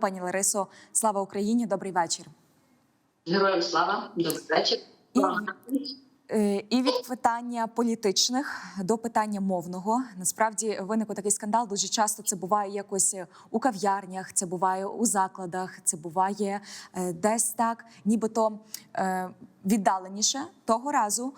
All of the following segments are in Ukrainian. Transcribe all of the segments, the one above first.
Пані Ларисо, слава Україні! Добрий вечір. Героям слава, добрий вечір. І- Е, І від питання політичних до питання мовного насправді виник такий скандал. Дуже часто це буває якось у кав'ярнях, це буває у закладах, це буває е, десь так, нібито е, віддаленіше того разу.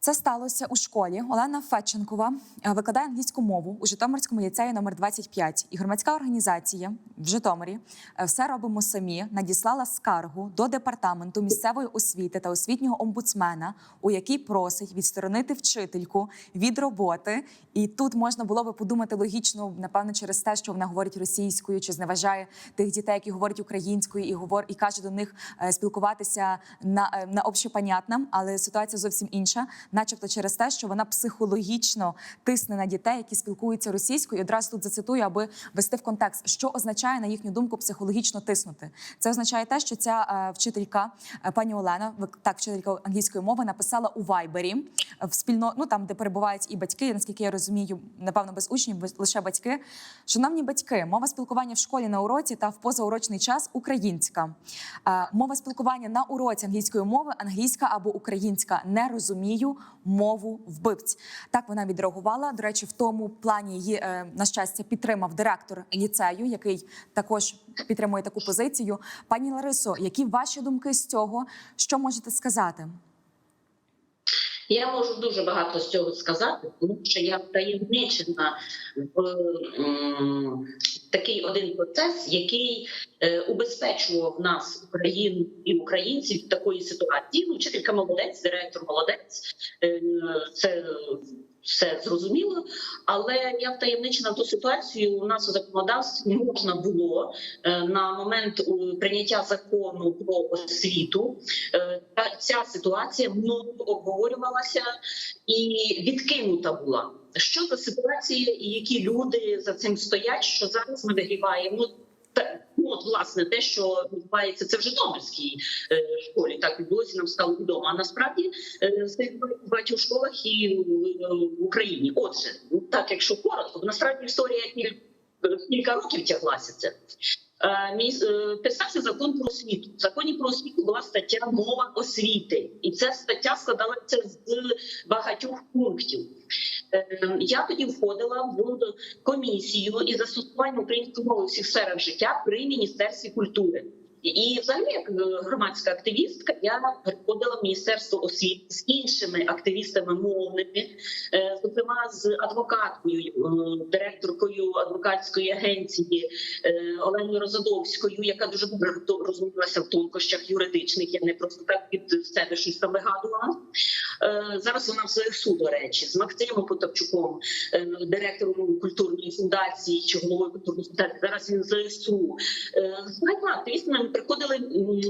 Це сталося у школі. Олена Федченкова е, викладає англійську мову у Житомирському ліцеї номер 25. І громадська організація в Житомирі е, все робимо самі. Надіслала скаргу до департаменту місцевої освіти та освітнього омбудсмена, у якій просить відсторонити вчительку від роботи. І тут можна було би подумати логічно, напевно, через те, що вона говорить російською, чи зневажає тих дітей, які говорять українською, і говор і каже до них е, спілкуватися на, на общепонятном, але ситуація зовсім інша, начебто через те, що вона психологічно тисне на дітей, які спілкуються російською. І одразу тут зацитую, аби вести в контекст, що означає на їхню думку психологічно тиснути. Це означає те, що ця е, вчителька, е, пані Олена, так, вчителька англійської мови, написала у Вайбері е, в спільно, ну там, де перебувають і батьки, наскільки я розумію, напевно, без учнів, лише батьки. Шановні батьки, мова спілкування в школі на уроці та в позаурочний час українська. Мова спілкування на уроці англійської мови, англійська або українська. Не розумію мову вбивць. Так вона відреагувала. До речі, в тому плані її е, на щастя підтримав директор ліцею, який також підтримує таку позицію. Пані Ларисо, які ваші думки з цього? Що можете сказати? Я можу дуже багато з цього сказати, тому що я втаємничена в такий один процес, який е, убезпечував нас, Україну і українців в такої ситуації. Ну, вчителька молодець, директор молодець, е, це все зрозуміло. Але я втаємничена ту ситуацію. У нас у законодавстві можна було е, на момент е, прийняття закону про освіту. Е, Ця ситуація мною обговорювалася і відкинута була. Що за ситуація, і які люди за цим стоять? Що зараз ми вигріваємо? Власне, те, що відбувається, це в Житомирській е, школі. Так відбулося, нам стало відомо. А насправді е, це відбувається в школах і е, в Україні. Отже, так якщо коротко, насправді історія кілька років тяглася це. Е, е, Писався закон про освіту. В законі про освіту була стаття мова освіти, і ця стаття складалася з багатьох пунктів. Е, Я тоді входила в комісію із застосування української мови у всіх сферах життя при міністерстві культури. І, взагалі, як е, громадська активістка, я приходила в міністерство освіти з іншими активістами мовними, е, зокрема з адвокаткою, е, директоркою адвокатської агенції Оленою Розадовською, яка дуже добре розумілася в тонкощах юридичних. Я не просто так від себе щось там вигадувала. Зараз вона в ЗСУ, до речі, з Максимом Потапчуком, директором культурної фундації чи головою культурної фундації. Зараз він в ЗСУ. З багатьма активістами ми приходили,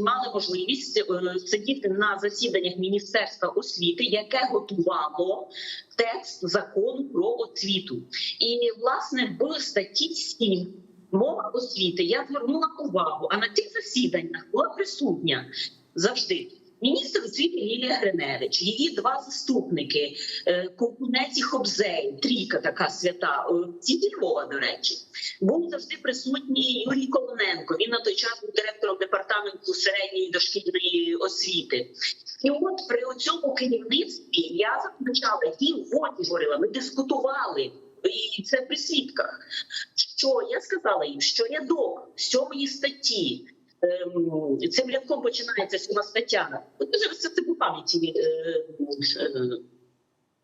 мали можливість е, сидіти на засіданнях Міністерства освіти, яке готувало текст закону про освіту. І власне в статті 7 мова освіти я звернула увагу. А на цих засіданнях була присутня завжди. Міністр освіти Лілія Гриневич, її два заступники, е, Ковтунець і Хобзей, трійка така свята, е, ці Львова, до речі, був завжди присутній Юрій Колоненко. Він на той час був директором департаменту середньої дошкільної освіти. І от при цьому керівництві я зазначала їм годі говорила. Ми дискутували. І це при свідках. Що я сказала їм, що рядок сьомої статті цим рядком починається сьома стаття. От я зараз це, по пам'яті е, е,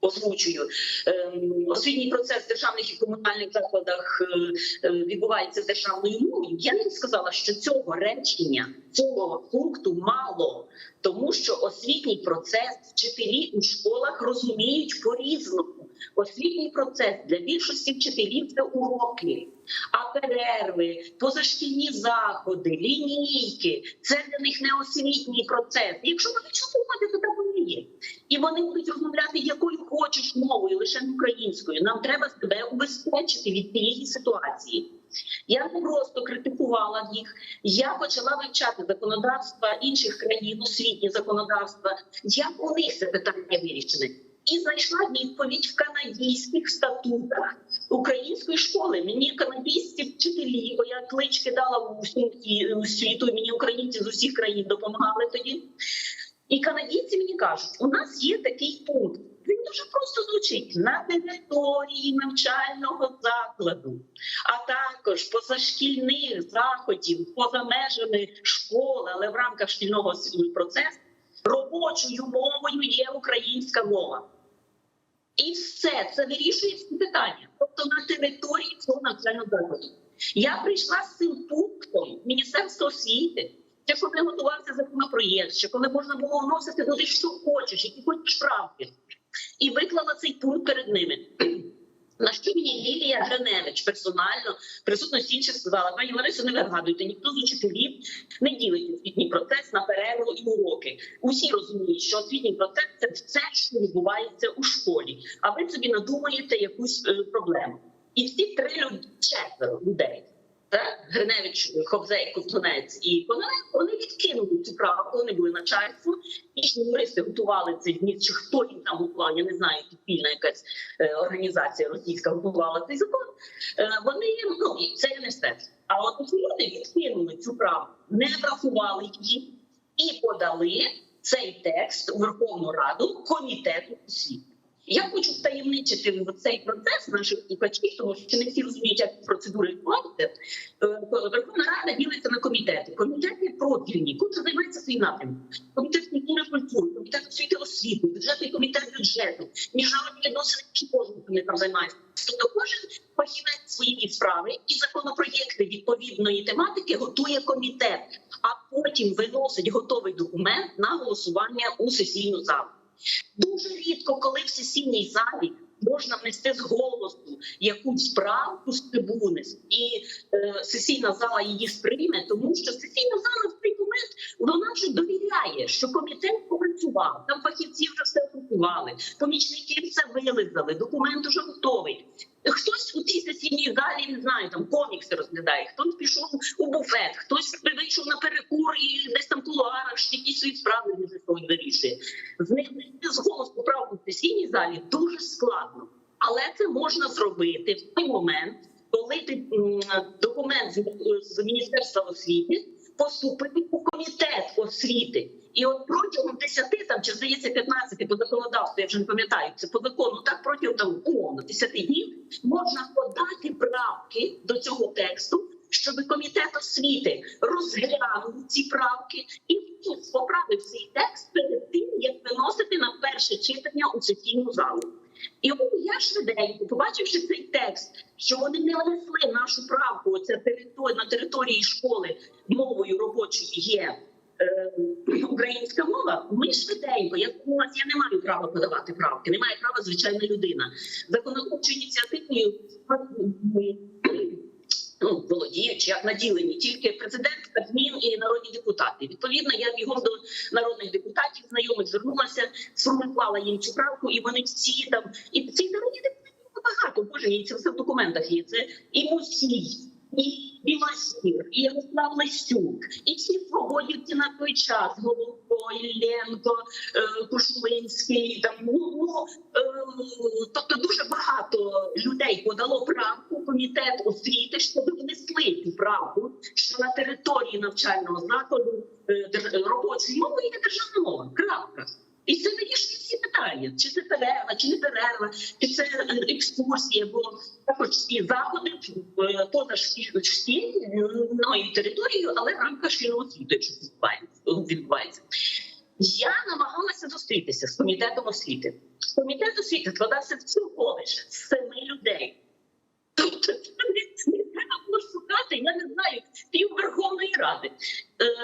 озвучую. Ем, Освітній процес в державних і комунальних закладах е, відбувається державною мовою. Я їм сказала, що цього речення, цього пункту мало, тому що освітній процес вчителі у школах розуміють по-різному. Освітній процес для більшості вчителів це уроки. А перерви, позашкільні заходи, лінійки це для них не освітній процес. Якщо вони ходять, то так вони є. І вони будуть розмовляти якою хочеш мовою, лише українською. Нам треба себе убезпечити від цієї ситуації. Я не просто критикувала їх. Я почала вивчати законодавства інших країн, освітні законодавства. Як у них це питання вирішене? І знайшла відповідь в канадійських статутах української школи. Мені канадійські вчителі, бо я клички дала всьому світу, мені українці з усіх країн допомагали тоді. І канадійці мені кажуть, у нас є такий пункт. Він дуже просто звучить на території навчального закладу, а також позашкільних заходів, поза межами школи, але в рамках шкільного процесу робочою мовою є українська мова. І все це вирішує ці питання. Тобто на території цього навчального закладу. Я прийшла з цим пунктом Міністерства освіти, ще коли готувався законопроєкт, що коли можна було вносити туди, що хочеш, які хочеш правки, і виклала цей пункт перед ними. На що мені Лілія Гриневич персонально в присутності інших сказала, пані Ларисо, не вигадуйте, ніхто з учителів не ділить освітній процес на перерву і уроки. Усі розуміють, що освітній процес це все, що відбувається у школі. А ви собі надумаєте якусь е, проблему. І всі три люд... четверо людей. Гриневич, Ховзей, Ковтунець і Кононенко, вони відкинули цю правку, вони були начальством, і юристи готували цей зміст, чи хто їм там готував, я не знаю, підпільна якась е, організація російська готувала цей закон. Е, вони ну це не стежу. А от люди відкинули цю правку, не врахували її і подали цей текст у Верховну Раду комітету освіти. Я хочу втаємничити цей процес наших слухачів, тому що не всі розуміють, як процедури відбуваються. Е, Верховна Рада ділиться на комітети. Комітети профільні, кожен займається своїм напрямком. Комітет культури культури, комітет освіти освіти, бюджетний комітет бюджету, міжнародні відносини, чи кожен там займається. Тобто кожен фахівець своєї справи і законопроєкти відповідної тематики готує комітет, а потім виносить готовий документ на голосування у сесійну залу. Дуже рідко, коли в сесійній залі можна внести з голосу якусь правку з трибуни, і е, сесійна зала її сприйме, тому що сесійна зала в цей момент вона вже довіряє, що комітет попрацював, там фахівці вже все опрацювали, помічники все вилизали, документ уже готовий. Хтось у цій сесійній залі не знаю, там комікси розглядає, хтось пішов у буфет, хтось вийшов на перекур і десь там кулуарах якісь свої справи не вирішує. Знайти з голосу правку в сесійній залі дуже складно, але це можна зробити в той момент, коли ти документ з, з міністерства освіти поступив у комітет освіти. І от протягом 10 там чи здається 15 по законодавству, я вже не пам'ятаю, це по закону. Так протягом там умовно 10 днів можна подати правки до цього тексту, щоб комітет освіти розглянув ці правки і вніс, поправив цей текст перед тим, як виносити на перше читання у сесійну залу. І от я швиденько, побачивши цей текст, що вони не внесли нашу правку, оце на території школи мовою робочою є українська мова. Ми швиденько, як у нас я не маю права подавати правки, не має права звичайна людина. Законодавчою ініціативою ну, володіють як наділені тільки президент, Кабмін і народні депутати. Відповідно, я бігом до народних депутатів знайомих звернулася, сформулювала їм цю правку, і вони всі там і ці народні депутати багато. Боже мій, це все в документах є. Це і Мусій, і Білосір, і Ярослав Лесюк, і всі свободівці на той час, Головко, Ілленко, е, Кушулинський, там ну, ну е, тобто дуже багато людей подало правку комітет освіти, щоб внесли цю правку, що на території навчального закладу е, робочою мовою є державна мова. Крапка. І це вирішує всі питання: чи це перерва, чи не перерва, чи це е, екскурсія, бо також і заходи е, поза шкіль- шкільною територією, але в рамках шкільного освіти, відбувається. Я намагалася зустрітися з комітетом освіти. Комітет освіти складався всього лише з семи людей. Тобто не, треба було шукати, я не знаю, пів Верховної Ради. Е,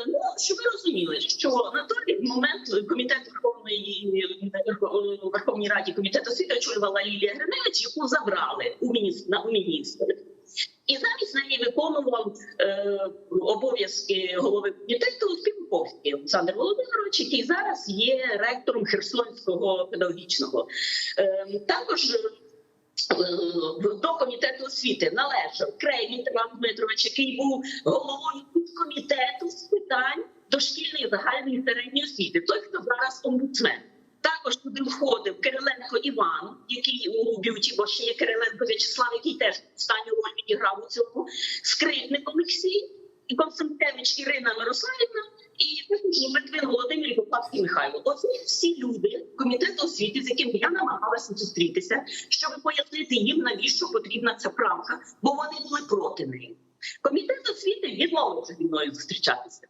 ну, щоб ви розуміли, що на той момент комітет Верховної Верхо- Верховній Раді комітет освіти очолювала Лілія Гриневич, яку забрали у міністр на у міністр. І замість неї виконував е, обов'язки голови комітету Співковський Олександр Володимирович, який зараз є ректором Херсонського педагогічного. Е, також е, до комітету освіти належав Креймін Іван Дмитрович, який був головою комітету з питань дошкільної загальної середньої освіти. Той, хто зараз омбудсмен. Також туди входив Кириленко Іван, який у б'юті, бо ще є Кириленко В'ячеслав, який теж останню роль відіграв у цьому. Скрипник Олексій, і Константевич Ірина Мирославівна, і також Литвин Володимир і Поплавський Михайло. Оці всі люди комітету освіти, з яким я намагалася зустрітися, щоб пояснити їм, навіщо потрібна ця правка, бо вони були проти неї. Комітет освіти відмовився зі мною зустрічатися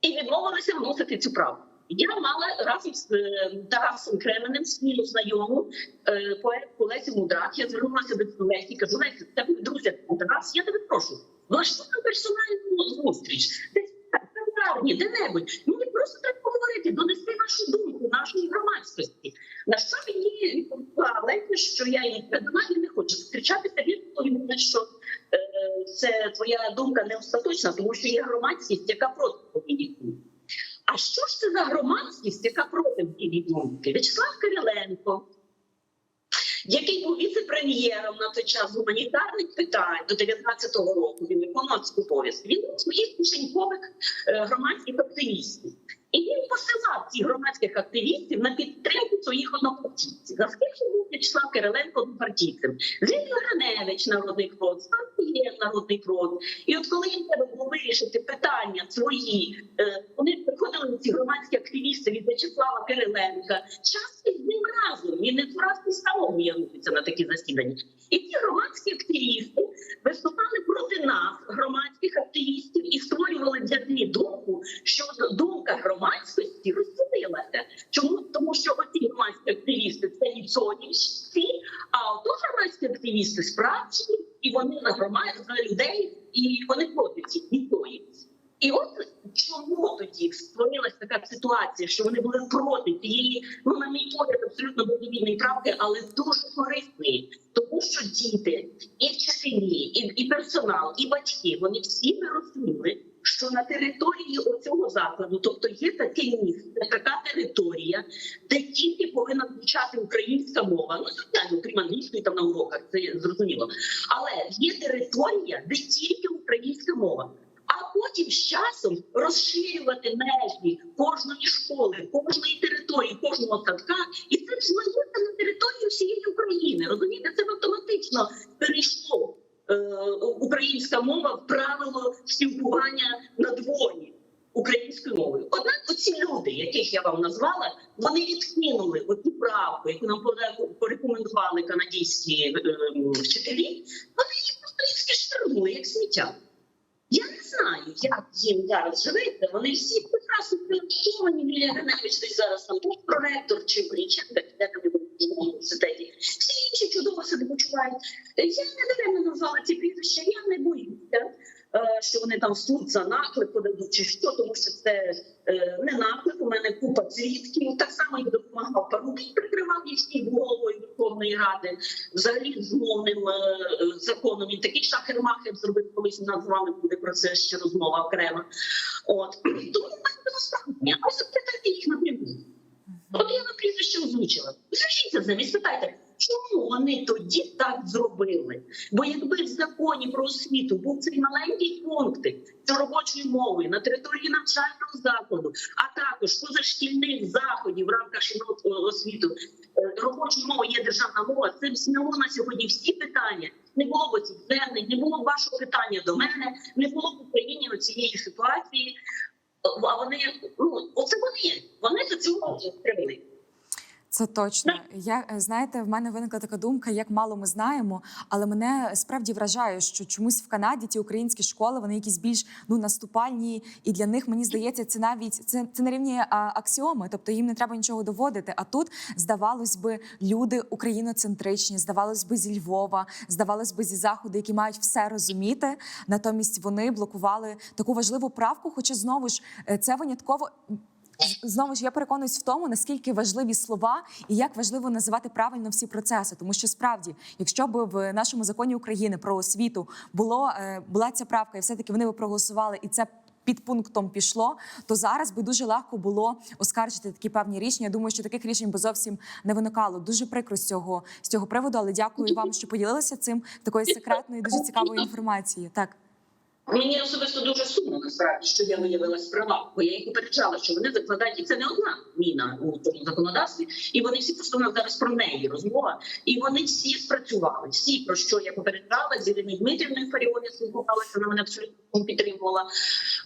і відмовилися вносити цю правку. Я мала разом з е, Тарасом Кременем спільну знайому е, поетку Лесі Мудрак. Я звернулася до Лесі, кажу, Лесі, тебе друзі Тарас, я тебе прошу, влаштуй персональну зустріч. Десь так, де-небудь. Мені просто треба поговорити, донести нашу думку, нашої громадськості. На що мені відповіла що я її передонаю не хочу зустрічатися. Він відповів, що е, це твоя думка не остаточна, тому що є громадськість, яка проти думки. А що ж це за громадськість, яка проти цієї думки? В'ячеслав Кириленко, який був віце-прем'єром на той час гуманітарних питань до 19-го року, він виконував цю. Він був своїх кишенькових е, громадських активістів. І він посилав цих громадських активістів на підтримку своїх однопартійців. Наскільки був В'ячеслав Кириленко однопартійцем? Лілія Граневич, Народний фронт, Стартієв, Народний фронт. І от коли їм треба було вирішити питання свої, е, вони приходили ці громадські активісти від В'ячеслава Кириленка, часто з ним разом, він не раз не самому явитися на такі засідання. І ці громадські активісти виступали проти нас, громадських активістів, і створювали для них думку, що думка громадськості розділилася. Чому тому, що оці громадські активісти це ніцонівські, а ото громадські активісти справжні, і вони на громад на людей, і вони проти ці ніцонівців. І от чому тоді створилася така ситуація, що вони були проти цієї, ну на мій погляд, абсолютно безвільної правки, але дуже корисної, тому що діти, і вчителі, і, і персонал, і батьки, вони всі ми розуміли, що на території оцього закладу, тобто є таке місце, така територія, де тільки повинна звучати українська мова. Ну звичайно, крім англійської там на уроках, це зрозуміло. Але є територія, де тільки українська мова. А потім з часом розширювати межі кожної школи, кожної території, кожного садка, і це змалюється на територію всієї України. Розумієте, це автоматично перейшло е, українська мова в правило спілкування на дворі українською мовою. Однак, оці люди, яких я вам назвала, вони відкинули оцю правку, яку нам поре- порекомендували канадські е, вчителі. Вони їх просто скишернули, як сміття. Я не знаю, як їм зараз живеться. Вони всі прекрасно прилаштовані. Лілія Гриневич десь зараз там був проректор чи Бріченка, де там в університеті. Всі інші чудово себе почувають. Я не даремно назвала ці прізвища. Я не боюся, е, що вони там в суд за наклик подадуть чи що, тому що це е, не наклик. У мене купа свідків. Так само і допомагав Парубій, прикривав їх головою Верховної Ради. Взагалі з мовним е, е, законом. Він такий шахер-махер зробив колись у нас з вами буде про це ще розмова окремо. От тому. А ось запитайте їх напряму. От я на прізвище озвучила. Зв'яжіться з ними спитайте, чому вони тоді так зробили? Бо якби в законі про освіту був цей маленький пунктик що робочою мовою на території навчального закладу, а також позашкільних заходів в рамках шкільного освіту, е, робочою мовою є державна мова. Це б зняло на сьогодні всі питання. Не було б цих звернень, не було б вашого питання до мене, не було б в Україні цієї ситуації. А вони ну оце вони. Вони до цього привели. Це точно. Я е, знаєте, в мене виникла така думка, як мало ми знаємо, але мене справді вражає, що чомусь в Канаді ті українські школи вони якісь більш ну наступальні, і для них мені здається, це навіть це, це на рівні а, аксіоми, тобто їм не треба нічого доводити. А тут здавалось би, люди україноцентричні, здавалось би, зі Львова, здавалось би, зі заходу, які мають все розуміти. Натомість вони блокували таку важливу правку. Хоча знову ж е, це винятково. Знову ж я переконуюсь в тому, наскільки важливі слова і як важливо називати правильно всі процеси. Тому що справді, якщо б в нашому законі України про освіту було е, була ця правка, і все таки вони б проголосували, і це під пунктом пішло, то зараз би дуже легко було оскаржити такі певні рішення. Я думаю, що таких рішень би зовсім не виникало. Дуже прикро з цього з цього приводу, але дякую вам, що поділилися цим такою секретною, дуже цікавою інформацією. Так. Мені особисто дуже сумно насправді, що я виявилась права, бо я їх попереджала, що вони закладають, і це не одна міна у цьому законодавстві, і вони всі просто нас зараз про неї розмова, і вони всі спрацювали. Всі про що я попереджала з Іриною Дмитрівною Фаріон, я спілкувалася, вона мене абсолютно підтримувала.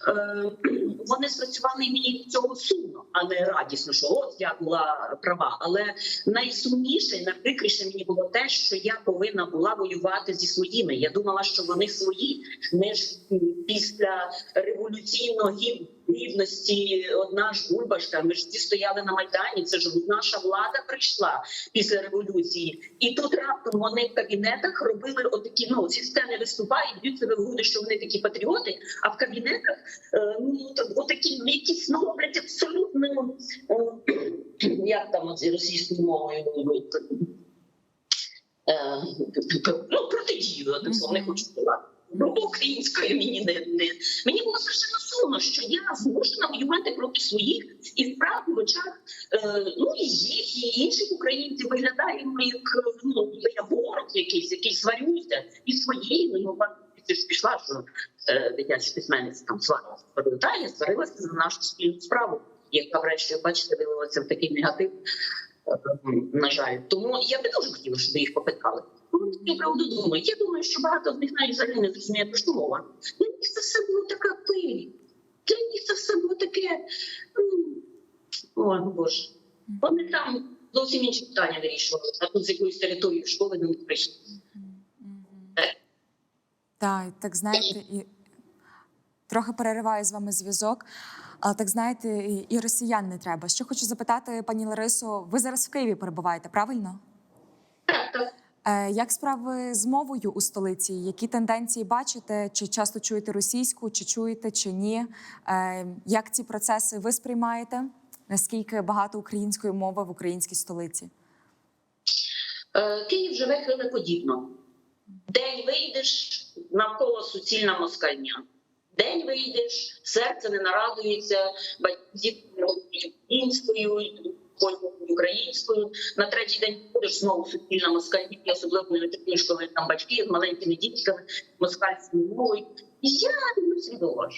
Е, вони спрацювали і мені цього сумно, а не радісно, що от я була права. Але найсумніше, найприкріше мені було те, що я повинна була воювати зі своїми. Я думала, що вони свої. Ми ж після революційного гід- гідності одна ж бульбашка. Ми ж всі стояли на майдані. Це ж наша влада прийшла після революції, і тут раптом вони в кабінетах робили отакі. Ну ці сцени виступають, б'ють себе в груди, що вони такі патріоти. А в кабінетах е, ну отакі якісь ну, абсолютно е, як там оці російською мовою. Е, ну, протидію, не хочу сказати. Ну, українською мені не, не мені було страшенно сумно, що я змушена воювати проти своїх, і вправді в очах е, ну і їх, і інших українців виглядаємо як ну я ворог якийсь, який сварюся і своєї ну ти ж пішла, що е, дитяча письменниця там сварилася. Та я сварилася за нашу спільну справу, яка врешті, бачите, вилилася в такий негатив. Е, На жаль, тому я би дуже хотіла, щоб їх попитали. Ну, я правду думаю. Я думаю, що багато з них навіть взагалі не зрозуміє, про що мова. Для них це все було така пиль. Для них це все було таке. ну, Ой, Боже. Вони там зовсім інші питання вирішували, а тут з якоїсь території школи не прийшли. Так, так знаєте, і трохи перериваю з вами зв'язок. Але так знаєте, і, росіян не треба. Що хочу запитати, пані Ларисо, ви зараз в Києві перебуваєте, правильно? Так, так. Е, як справи з мовою у столиці? Які тенденції бачите? Чи часто чуєте російську, чи чуєте, чи ні? Е, як ці процеси ви сприймаєте? Наскільки багато української мови в українській столиці? Е, Київ живе хвилеподібно. День вийдеш навколо суцільна москальня. День вийдеш, серце не нарадується, говорять українською, українською. На третій день ходиш знову суцільна москальні, особливо не вичекуєш, коли там батьки з маленькими дітками москальською мовою. І я не свідомо.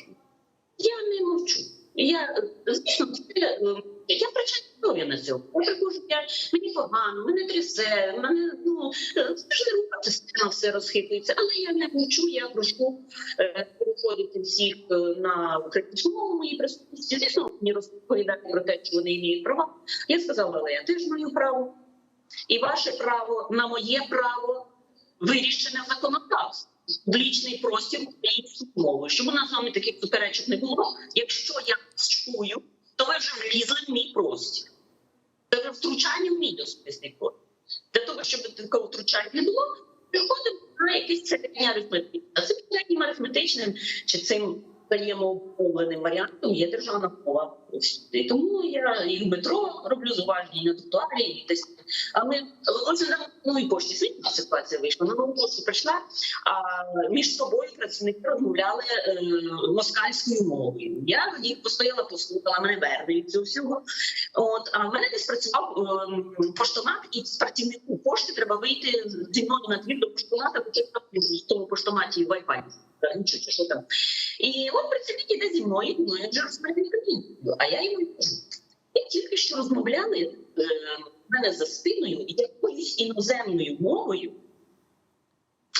Я не мовчу. Я звісно, це, е, я причина на цього. Я приходжу, я мені погано, мене трясе, мене ну е, ж не рука частина все розхитується, але я не мовчу, я прошу е, переходити всіх е, на українську мову моїй присутності. Звісно, мені розповідати про те, що вони мають права. Я сказала, але я теж маю право, і ваше право на моє право вирішене в законодавстві. Публічний простір українською мовою, щоб у нас з вами таких суперечок не було. Якщо я чую, то ви вже влізли в мій простір. Це вже втручання в мій особистий простір. Для того, щоб такого втручання не було, приходимо на якийсь середній арифметичний, А це арифметичним чи цим взаємоумовленим варіантом є державна мова. всюди. Тому я і в метро роблю зуваження на тротуарі, і десь. А ми отже на новій пошті світла ситуація вийшла. На нову пошту прийшла, а між собою працівники розмовляли е, москальською мовою. Я їх постояла, послухала, мене верне цього всього. От а в мене десь працював е, поштомат, і з працівнику пошти треба вийти зі мною на двір до поштомата, бо в тому поштоматі Wi-Fi. Нічого, чи що там. І от працівник іде зі мною, ну я вже а я йому кажу. Ми тільки що розмовляли е, мене за спиною якоюсь іноземною мовою.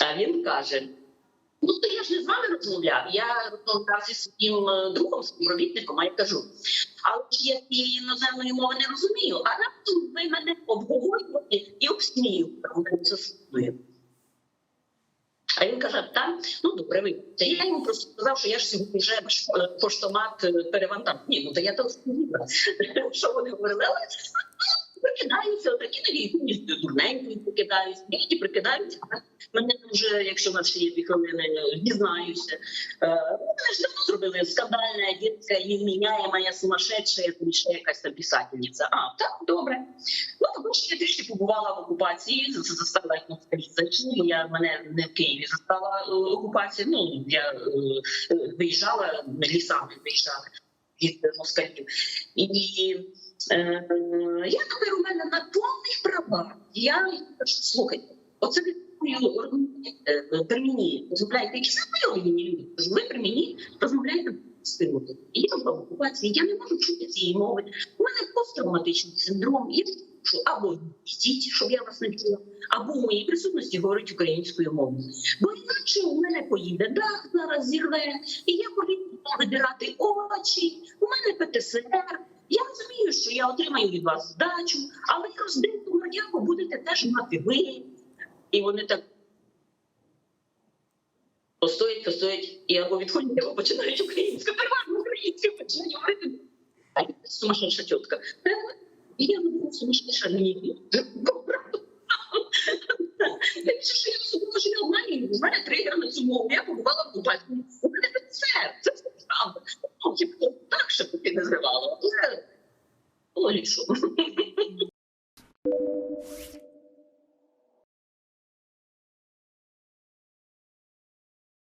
А він каже: ну то я ж не з вами розмовляв. Я розмовляв зі своїм е, другом, співробітником, а я кажу, але ж я цієї іноземної мови не розумію. А раптом ви мене обговорювали і обсміювали. А він каже, Та ну добре, вибачте. Я йому просто сказав, що я ж сьогодні вже е, поштомат е, перевантав. Ні, ну то я то що вони говорили, прикидаються, такі нові дурненькі прикидаються, деякі прикидаються. Мене вже, якщо в нас ще є дві хвилини, дізнаюся. Е, Вони ж давно зробили скандальна дітка, невміняєма, сумасшедша, там ще якась там писательниця. А, так, добре. Ну, тому що я трішки побувала в окупації, це застала як Я мене не в Києві застала е, окупація. Ну я е, е, виїжджала лісами, виїжджала від москалів. І е, я тепер у мене на повних правах. Я кажу, слухайте, оце ви е, при мені розмовляєте, які знайомі мені люди. Тож ви при мені розмовляєте співати. І я в окупації, я не можу чути цієї мови. У мене посттравматичний синдром. Я що або йдіть, щоб я вас не чула, або в моїй присутності говорить українською мовою. Бо інакше у мене поїде дах зараз зірве, і я повинна видирати очі. У мене ПТСР. Я розумію, що я отримаю від вас здачу, але роздивку мордяку будете теж мати ви. І вони так постоять, постоять, і або відходять, або починають українською, переважно українською починають говорити. А я сумасшедша тітка. Я буду сумасшедша. Я пишу, що я особливо що я обманюю, у мене тригер на цю мову, я побувала в Дубайську. У мене це, це правда. Ну, типу, так, щоб ти не зривало, Але лішу.